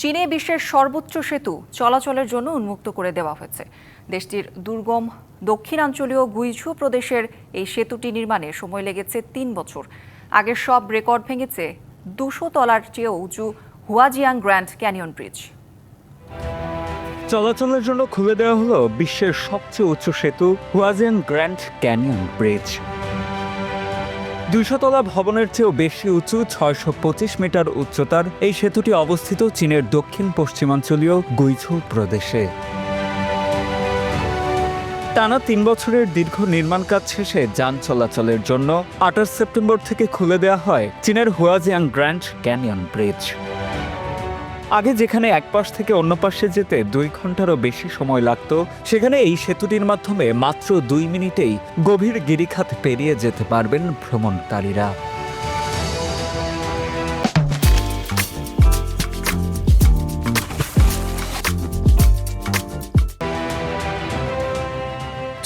চীনে বিশ্বের সর্বোচ্চ সেতু চলাচলের জন্য উন্মুক্ত করে দেওয়া হয়েছে। দেশটির দুর্গম দক্ষিণাঞ্চলীয় গুইঝু প্রদেশের এই সেতুটি নির্মাণে সময় লেগেছে তিন বছর। আগের সব রেকর্ড ভেঙেছে দুশো তলার চেয়েও উঁচু হুয়াজিয়াং গ্র্যান্ড ক্যানিয়ন ব্রিজ। চলাচলের জন্য খুলে দেওয়া হলো বিশ্বের সবচেয়ে উঁচু সেতু হুয়াজিয়ান গ্র্যান্ড ক্যানিয়ন ব্রিজ। দুইশতলা ভবনের চেয়েও বেশি উঁচু, ছয়শো পঁচিশ মিটার উচ্চতার এই সেতুটি অবস্থিত চীনের দক্ষিণ পশ্চিমাঞ্চলীয় গুইঝু প্রদেশে। টানা তিন বছরের দীর্ঘ নির্মাণ কাজ শেষে যান চলাচলের জন্য আঠাশ সেপ্টেম্বর থেকে খুলে দেওয়া হয় চীনের হুয়াজিয়াং গ্র্যান্ড ক্যানিয়ন ব্রিজ। আগে যেখানে এক পাশ থেকে অন্য পাশে যেতে দুই ঘন্টারও বেশি সময় লাগতো, সেখানে এই সেতুটির মাধ্যমে মাত্র দুই মিনিটেই গভীর গিরিখাত পেরিয়ে যেতে পারবেন ভ্রমণকারীরা।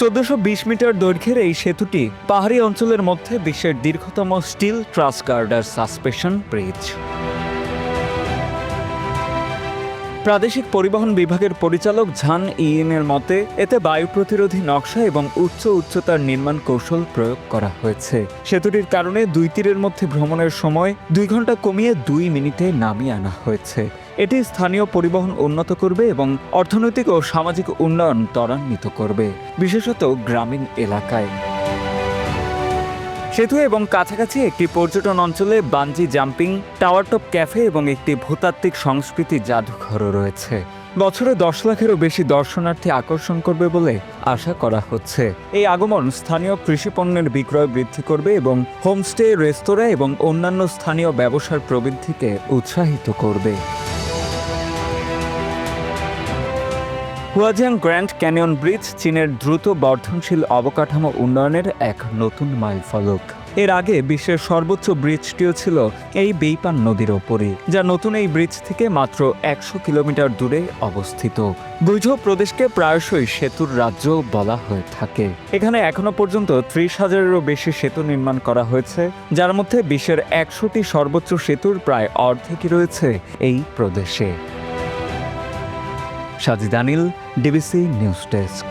চোদ্দশো বিশ মিটার দৈর্ঘ্যের এই সেতুটি পাহাড়ি অঞ্চলের মধ্যে বিশ্বের দীর্ঘতম steel truss girder suspension bridge. প্রাদেশিক পরিবহন বিভাগের পরিচালক ঝান ইএন এর মতে, এতে বায়ু প্রতিরোধী নকশা এবং উচ্চ উচ্চতার নির্মাণ কৌশল প্রয়োগ করা হয়েছে। সেতুটির কারণে দুই তীরের মধ্যে ভ্রমণের সময় দুই ঘণ্টা কমিয়ে দুই মিনিটে নামিয়ে আনা হয়েছে। এটি স্থানীয় পরিবহন উন্নত করবে এবং অর্থনৈতিক ও সামাজিক উন্নয়ন ত্বরান্বিত করবে, বিশেষত গ্রামীণ এলাকায়। সেতু এবং কাছাকাছি একটি পর্যটন অঞ্চলে bungee jumping, tower top cafe এবং একটি ভূতাত্ত্বিক সংস্কৃতি জাদুঘরও রয়েছে। বছরে দশ লাখেরও বেশি দর্শনার্থী আকর্ষণ করবে বলে আশা করা হচ্ছে। এই আগমন স্থানীয় কৃষি পণ্যের বিক্রয় বৃদ্ধি করবে এবং হোমস্টে, রেস্তোরাঁ এবং অন্যান্য স্থানীয় ব্যবসার প্রবৃদ্ধিকে উৎসাহিত করবে। হুয়াজিয়াং গ্র্যান্ড ক্যানিয়ন ব্রিজ চীনের দ্রুত বর্ধনশীল অবকাঠামো উন্নয়নের এক নতুন মাইলফলক। এর আগে বিশ্বের সর্বোচ্চ ব্রিজটিও ছিল এই বেইপান নদীর ওপরে যা নতুন এই ব্রিজ থেকে মাত্র একশো কিলোমিটার দূরে অবস্থিত। গুইঝো প্রদেশকে প্রায়শই সেতুর রাজ্য বলা হয়ে থাকে। এখানে এখনও পর্যন্ত ত্রিশ হাজারেরও বেশি সেতু নির্মাণ করা হয়েছে, যার মধ্যে বিশ্বের একশোটি সর্বোচ্চ সেতুর প্রায় অর্ধেকই রয়েছে এই প্রদেশে। Sajid Anil DBC news desk.